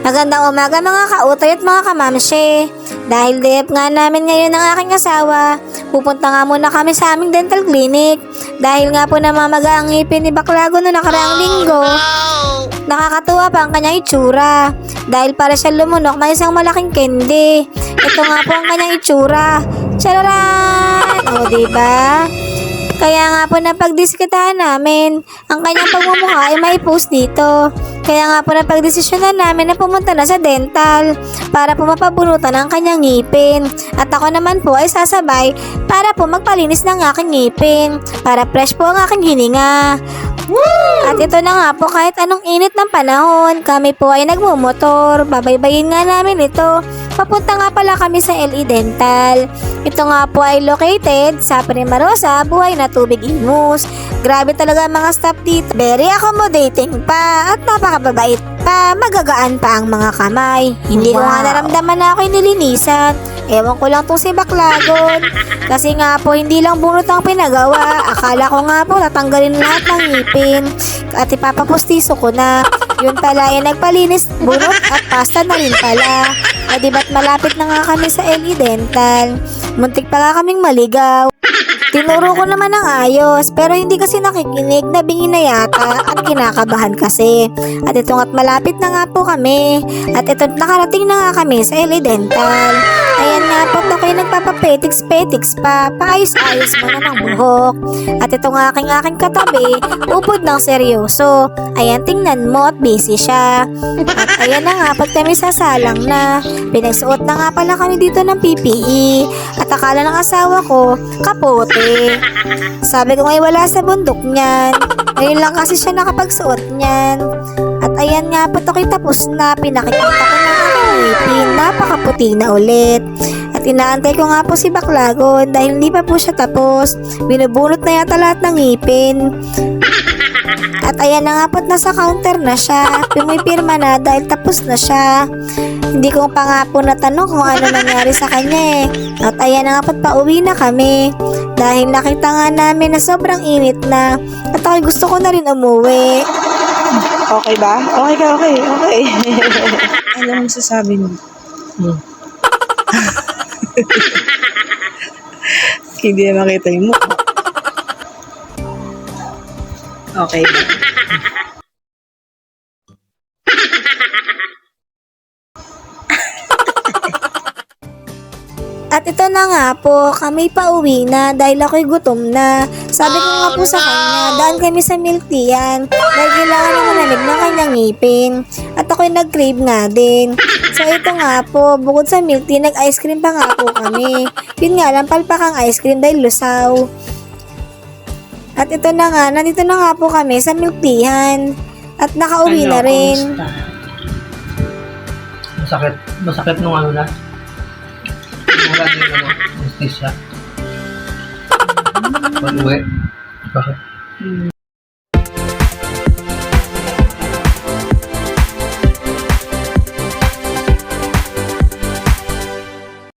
Magandang umaga mga kautoy at mga kamamshe. Dahil dayap nga namin ngayon ng aking asawa, pupunta nga muna kami sa aming dental clinic. Dahil nga po namamaga ang ngipin ni Baklago noong nakaraang linggo. Nakakatuwa pa ang kanyang itsura. Dahil para siya lumunok na isang malaking candy. Ito nga po ang kanyang itsura. Chararan! O, diba? Kaya nga po napagdiskitahan namin, ang kanyang pagmumukha ay may post dito. Kaya nga po napagdesisyonan namin na pumunta na sa dental para po mapabunutan ang kanyang ngipin. At ako naman po ay sasabay para po magpalinis ng aking ngipin para fresh po ang aking hininga. At ito na nga po kahit anong init ng panahon, kami po ay nagmumotor. Babaybayin nga namin ito. Papunta nga pala kami sa LE Dental. Ito nga po ay located sa Primarosa, Buhay na Tubig Imus. Grabe talaga mga staff dito. Very accommodating pa at napakababait pa. Magagaan pa ang mga kamay. Hindi ko nga naramdaman na ako'y nilinisan. Ewan ko lang tong si Baklagon. Kasi nga po, hindi lang bunot ang pinagawa. Akala ko nga po, tatanggalin lahat ng ngipin. At ipapapustiso ko na. Yun pala, ay nagpalinis, bunot at pasta na rin pala. Ay di ba't malapit na nga kami sa LE Dental. Muntik pa nga kaming maligaw. Tinuro ko naman ng ayos, pero hindi kasi nakikinig, nabingi na yata at kinakabahan kasi. At ito nga't malapit na nga po kami. At ito nakarating na nga kami sa LA Dental. Ayan nga nagpapapetiks-petiks pa, paayos-ayos mo na ng buhok. At ito nga aking aking katabi, upod ng seryoso. Ayan, tingnan mo at busy siya. At ayan na nga, pag kami sasalang na, pinagsuot na nga pala kami dito ng PPE. At akala ng asawa ko, kapote. Sabi ko ngay wala sa bundok niyan. Ngayon lang kasi siya nakapagsuot niyan. At ayan nga po, to'y tapos na. Pinakikita ko na ang. Napakaputi na ulit. At inaantay ko nga po si Baklagon dahil hindi pa po siya tapos. Binubunot na yata lahat ng ngipin. At ayan na nga po't nasa counter na siya. Pumipirma na dahil tapos na siya. Hindi ko pa nga po natanong kung ano nangyari sa kanya eh. At ayan na nga po't pauwi na kami. Dahil nakita nga namin na sobrang init na. At ako'y gusto ko na rin umuwi. Okay ba? Okay ka, okay, okay. ano ang sasabi mo? Hmm. Hindi na makita yung mukha. Okay At ito na nga po, kami pa uwi na dahil ako'y gutom na. Sabi ko nga po sa kanya, daan kami sa milk teayan dahil kailangan ng malamig ng kanyang ngipin. At ako'y nag-crave nga din. So ito nga po, bukod sa milk tea, nag-ice cream pa nga po kami. Yun nga lang, palpak ang ice cream dahil lusaw. At ito na nga, nandito na nga po kami sa milk teayan. At nakauwi na rin. Masakit. Masakit nung ano na. Wala din ano. Justice siya. Pag-uwi. Bakit?